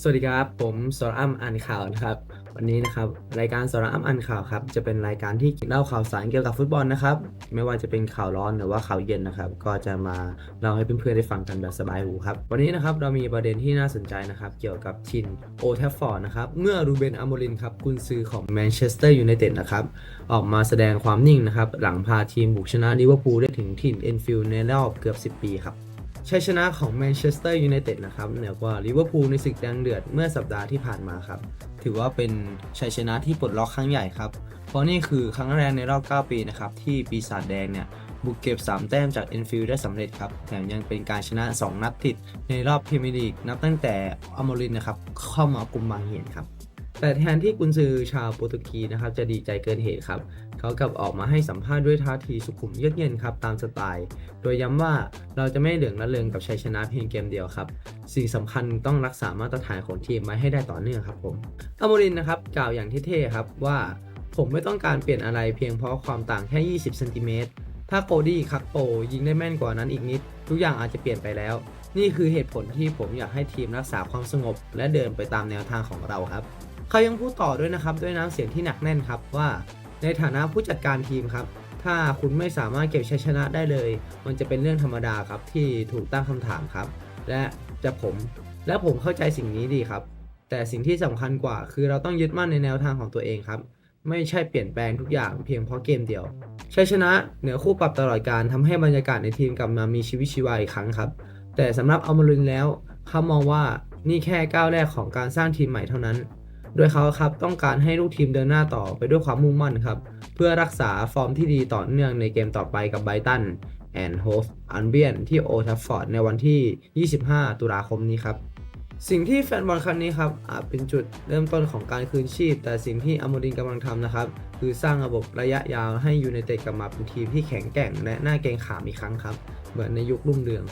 สวัสดีครับ ผมสรอัมอ่านข่าวนะครับ วันนี้นะครับ รายการสรอัมอ่านข่าวครับ จะเป็นรายการที่เล่าข่าวสารเกี่ยวกับฟุตบอลนะครับ ไม่ว่าจะเป็นข่าวร้อนหรือว่าข่าวเย็นนะครับ ก็จะมาเล่าให้เพื่อนๆได้ฟังกันแบบสบายหูครับ วันนี้นะครับเรามีประเด็นที่น่าสนใจนะครับ เกี่ยวกับทินโอแทฟฟอร์ดนะครับ เมื่อรูเบนอโมรินครับกุนซือของแมนเชสเตอร์ยูไนเต็ดนะครับ ออกมาแสดงความนิ่งนะครับ หลังพาทีมบุกชนะลิเวอร์พูลได้ถึงถิ่นเอ็นฟิลด์ในรอบเกือบ 10 ปีครับ ชัยชนะของแมนเชสเตอร์ยูไนเต็ดนะครับเหนือกว่าลิเวอร์พูลในศึกแดงเดือดเมื่อสัปดาห์ที่ผ่านมาครับ ถือว่าเป็นชัยชนะที่ปลดล็อกครั้งใหญ่ครับ เพราะนี่คือครั้งแรกในรอบ 9 ปีนะครับที่ปีศาจแดงเนี่ยบุกเก็บ 3 แต้มจากเอ็นฟิลด์ได้สำเร็จครับ แถมยังเป็นการชนะ 2 นัดติดในรอบพรีเมียร์ลีกนับตั้งแต่อมรินนะครับเข้ามากุมบางเหียนครับแต่แทนที่กุนซือชาวโปรตุกสนะครับจะดีใจเกินเหตุครับ เขากลับออกมาให้สัมภาษณ์ด้วยท่าทีสุขุมเยือกเย็นครับตามสไตล์ โดยย้ำว่าเราจะไม่เหลืองละเลงกับชัยชนะเพียงเกมเดียวครับ สิ่งสำคัญต้องรักษามาตรฐานของทีมไว้ให้ได้ต่อเนื่องครับผมอโมรินนะครับกล่าวอย่างเท่ๆครับว่าผมไม่ต้องการเปลี่ยนอะไรเพียงเพราะความต่างแค่ 20 เซนติเมตร ถ้าโคดี้คักโปยิงได้แม่นกว่านั้นอีกนิด ทุกอย่างอาจจะเปลี่ยนไปแล้ว นี่คือเหตุผลที่ผมอยากให้ทีมรักษาความสงบ และเดินไปตามแนวทางของเราครับ เขายังพูดต่อด้วยนะครับ ด้วยน้ำเสียงที่หนักแน่นครับว่า ในฐานะผู้จัดการทีมครับ ถ้าคุณไม่สามารถเก็บชัยชนะได้เลย มันจะเป็นเรื่องธรรมดาครับที่ถูกตั้งคำถามครับ และจะผมและผมเข้าใจสิ่งนี้ดีครับ แต่สิ่งที่สำคัญกว่า คือเราต้องยึดมั่นในแนวทางของตัวเองครับ ไม่ใช่เปลี่ยนแปลงทุกอย่างเพียงเพราะเกมเดียวชัยชนะเหนือคู่ปรับตลอดการทำให้บรรยากาศในทีมกลับมามีชีวิตชีวาอีกครั้งครับ แต่สำหรับอัลมารินแล้วเขามองว่านี่แค่ก้าวแรกของการสร้างทีมใหม่เท่านั้น โดยเขาครับต้องการให้ลูกทีมเดินหน้าต่อไปด้วยความมุ่งมั่นครับ เพื่อรักษาฟอร์มที่ดีต่อเนื่องในเกมต่อไปกับไบตันแอนด์โฮฟอันเบียนที่โอทัฟฟอร์ดในวันที่ 25 ตุลาคมนี้ครับ สิ่งที่แฟนบอลครั้งนี้ครับอาจเป็นจุดเริ่มต้นของการคืนชีพ แต่สิ่งที่อโมรินกำลังทำนะครับ คือสร้างระบบระยะยาวให้ยูไนเต็ดกลับมาเป็นทีมที่แข็งแกร่ง และน่าเกรงขามอีกครั้งครับ เหมือนในยุครุ่งเรือง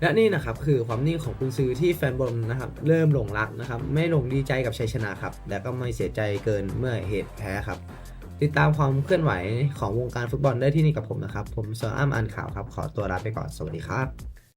และนี่นะครับคือความนิ่งของคุณซื้อที่แฟนบอลนะครับเริ่มหลงรักนะครับไม่หลงดีใจกับชัยชนะครับและก็ไม่เสียใจเกินเมื่อเหตุแพ้ครับ ติดตามความเคลื่อนไหวของวงการฟุตบอลได้ที่นี่กับผมนะครับ ผมเซอร์อ้ำอันข่าวครับ ขอตัวลาไปก่อนสวัสดีครับ